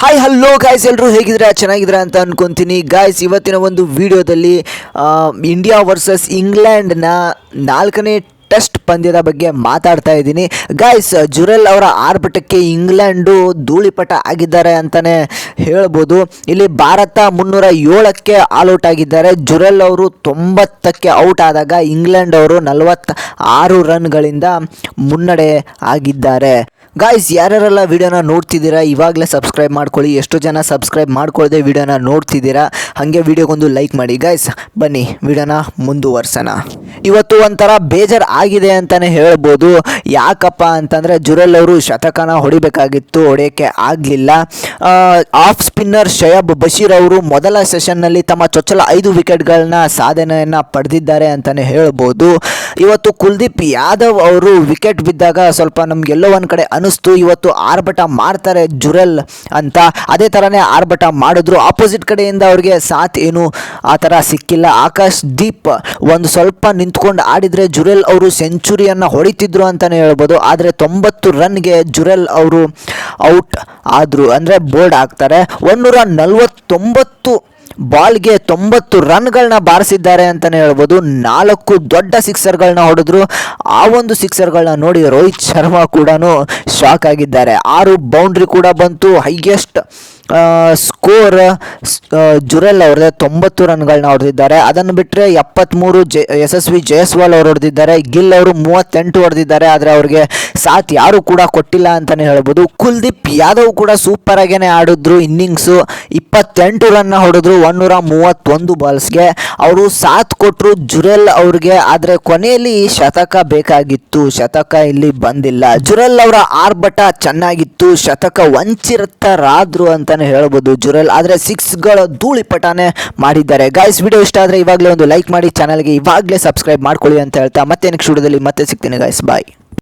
Hi hello guys ಎಲ್ಲರೂ ಹೇಗಿದ್ರೆ ಚೆನ್ನಾಗಿದ್ರೆ ಅಂತ ಅನ್ಕೊಂತೀನಿ. ಗಾಯ್ಸ್ ಇವತ್ತಿನ ಒಂದು ವಿಡಿಯೋದಲ್ಲಿ ಇಂಡಿಯಾ ವರ್ಸಸ್ ಇಂಗ್ಲೆಂಡ್ನ ನಾಲ್ಕನೇ ಟೆಸ್ಟ್ ಪಂದ್ಯದ ಬಗ್ಗೆ ಮಾತಾಡ್ತಾ ಇದ್ದೀನಿ. ಗಾಯ್ಸ್ ಜುರೆಲ್ ಅವರ ಆರ್ಭಟಕ್ಕೆ ಇಂಗ್ಲೆಂಡು ಧೂಳಿಪಟ ಆಗಿದ್ದಾರೆ ಅಂತಲೇ ಹೇಳ್ಬೋದು. ಇಲ್ಲಿ ಭಾರತ ಮುನ್ನೂರ ಏಳಕ್ಕೆ ಆಲ್ಔಟ್ ಆಗಿದ್ದಾರೆ. ಜುರೆಲ್ ಅವರು ತೊಂಬತ್ತಕ್ಕೆ ಔಟ್ ಆದಾಗ ಇಂಗ್ಲೆಂಡ್ ಅವರು ನಲವತ್ತ ಆರು ರನ್ಗಳಿಂದ ಮುನ್ನಡೆ ಆಗಿದ್ದಾರೆ. ಗಾಯ್ಸ್ ಯಾರ್ಯಾರೆಲ್ಲ ವಿಡಿಯೋನ ನೋಡ್ತಿದ್ದೀರಾ, ಇವಾಗಲೇ ಸಬ್ಸ್ಕ್ರೈಬ್ ಮಾಡ್ಕೊಳ್ಳಿ. ಎಷ್ಟು ಜನ ಸಬ್ಸ್ಕ್ರೈಬ್ ಮಾಡ್ಕೊಳ್ಳದೆ ವಿಡಿಯೋನ ನೋಡ್ತಿದ್ದೀರಾ, ಹಾಗೆ ವಿಡಿಯೋಗೊಂದು ಲೈಕ್ ಮಾಡಿ. ಗಾಯ್ಸ್ ಬನ್ನಿ ವಿಡಿಯೋನ ಮುಂದುವರ್ಸೋಣ. ಇವತ್ತು ಒಂಥರ ಬೇಜಾರು ಆಗಿದೆ ಅಂತಲೇ ಹೇಳ್ಬೋದು. ಯಾಕಪ್ಪ ಅಂತಂದರೆ ಜುರಲ್ ಅವರು ಶತಕನ ಹೊಡಿಬೇಕಾಗಿತ್ತು, ಹೊಡೆಯೋಕ್ಕೆ ಆಗಲಿಲ್ಲ. ಆಫ್ ಸ್ಪಿನ್ನರ್ ಶಯಬ್ ಬಶೀರ್ ಅವರು ಮೊದಲ ಸೆಷನ್ನಲ್ಲಿ ತಮ್ಮ ಚೊಚ್ಚಲ ಐದು ವಿಕೆಟ್ಗಳನ್ನ ಸಾಧನೆಯನ್ನು ಪಡೆದಿದ್ದಾರೆ ಅಂತಲೇ ಹೇಳ್ಬೋದು. ಇವತ್ತು ಕುಲ್ದೀಪ್ ಯಾದವ್ ಅವರು ವಿಕೆಟ್ ಬಿದ್ದಾಗ ಸ್ವಲ್ಪ ನಮಗೆಲ್ಲೋ ಒಂದು ಕಡೆ ಅನಿಸ್ತು ಇವತ್ತು ಆರ್ಭಟ ಮಾಡ್ತಾರೆ ಜುರಲ್ ಅಂತ. ಅದೇ ಥರನೇ ಆರ್ಭಟ ಮಾಡಿದ್ರು. ಆಪೋಸಿಟ್ ಕಡೆಯಿಂದ ಅವ್ರಿಗೆ ಸಾಥ್ ಏನು? ಆ ಥರ ಸಿಕ್ಕಿಲ್ಲ. ಆಕಾಶ್ ದೀಪ್ ಒಂದು ಸ್ವಲ್ಪ ನಿಂತ್ಕೊಂಡು ಆಡಿದರೆ ಜುರೆಲ್ ಅವರು ಸೆಂಚುರಿಯನ್ನು ಹೊಡಿತಿದ್ರು ಅಂತಲೇ ಹೇಳ್ಬೋದು. ಆದರೆ ತೊಂಬತ್ತು ರನ್ಗೆ ಜುರೆಲ್ ಅವರು ಔಟ್ ಆದರು. ಅಂದರೆ ಬೋರ್ಡ್ ಆಗ್ತಾರೆ ಒಂದೂರ ನಲವತ್ತೊಂಬತ್ತು ಬಾಲ್ಗೆ ತೊಂಬತ್ತು ರನ್ಗಳನ್ನ ಬಾರಿಸಿದ್ದಾರೆ ಅಂತಲೇ ಹೇಳ್ಬೋದು. ನಾಲ್ಕು ದೊಡ್ಡ ಸಿಕ್ಸರ್ಗಳನ್ನ ಹೊಡೆದ್ರು. ಆ ಒಂದು ಸಿಕ್ಸರ್ಗಳನ್ನ ನೋಡಿ ರೋಹಿತ್ ಶರ್ಮಾ ಕೂಡ ಶಾಕ್ ಆಗಿದ್ದಾರೆ. ಆರು ಬೌಂಡ್ರಿ ಕೂಡ ಬಂತು. ಹೈಯೆಸ್ಟ್ ಸ್ಕೋರ್ ಜುರೆಲ್ ಅವ್ರದ್ದೇ ತೊಂಬತ್ತು ರನ್ಗಳನ್ನ ಹೊಡೆದಿದ್ದಾರೆ. ಅದನ್ನು ಬಿಟ್ಟರೆ ಎಪ್ಪತ್ತ್ಮೂರು ಜೆ, ಯಶಸ್ವಿ ಜಯಸ್ವಾಲ್ ಅವರು ಹೊಡೆದಿದ್ದಾರೆ. ಗಿಲ್ ಅವರು ಮೂವತ್ತೆಂಟು ಹೊಡೆದಿದ್ದಾರೆ. ಆದರೆ ಅವ್ರಿಗೆ ಸಾಥ್ ಯಾರು ಕೂಡ ಕೊಟ್ಟಿಲ್ಲ ಅಂತಲೇ ಹೇಳ್ಬೋದು. ಕುಲ್ದೀಪ್ ಯಾದವ್ ಕೂಡ ಸೂಪರ್ ಆಗೇನೆ ಆಡಿದ್ರು ಇನ್ನಿಂಗ್ಸು. ಇಪ್ಪತ್ತೆಂಟು ರನ್ನ ಹೊಡೆದ್ರು ಒನ್ನೂರ ಮೂವತ್ತೊಂದು ಬಾಲ್ಸ್ಗೆ ಅವರು ಸಾಥ್ ಕೊಟ್ಟರು ಜುರೆಲ್ ಅವ್ರಿಗೆ, ಆದರೆ ಕೊನೆಯಲ್ಲಿ ಶತಕ ಬೇಕಾಗಿತ್ತು. ಶತಕ ಇಲ್ಲಿ ಬಂದಿಲ್ಲ. ಜುರೆಲ್ ಅವರ ಆರ್ಭಟ ಚೆನ್ನಾಗಿತ್ತು. ಶತಕ ವಂಚಿರತ್ತರಾದ್ರು ಅಂತಾನೆ ಹೇಳ್ಬೋದು ಜುರೆಲ್. ಆದರೆ ಸಿಕ್ಸ್ಗಳ ಧೂಳಿಪಟಾನೆ ಮಾಡಿದ್ದಾರೆ. ಗಾಯ್ಸ್ ವಿಡಿಯೋ ಇಷ್ಟ ಆದರೆ ಇವಾಗಲೇ ಒಂದು ಲೈಕ್ ಮಾಡಿ ಚಾನಲ್ಗೆ ಇವಾಗಲೇ ಸಬ್ಸ್ಕ್ರೈಬ್ ಮಾಡ್ಕೊಳ್ಳಿ ಅಂತ ಹೇಳ್ತಾ ಮತ್ತೆ ನೆಕ್ಸ್ಟ್ ವಿಡಿಯೋದಲ್ಲಿ ಮತ್ತೆ ಸಿಗ್ತೀನಿ ಗಾಯ್ಸ್ ಬಾಯ್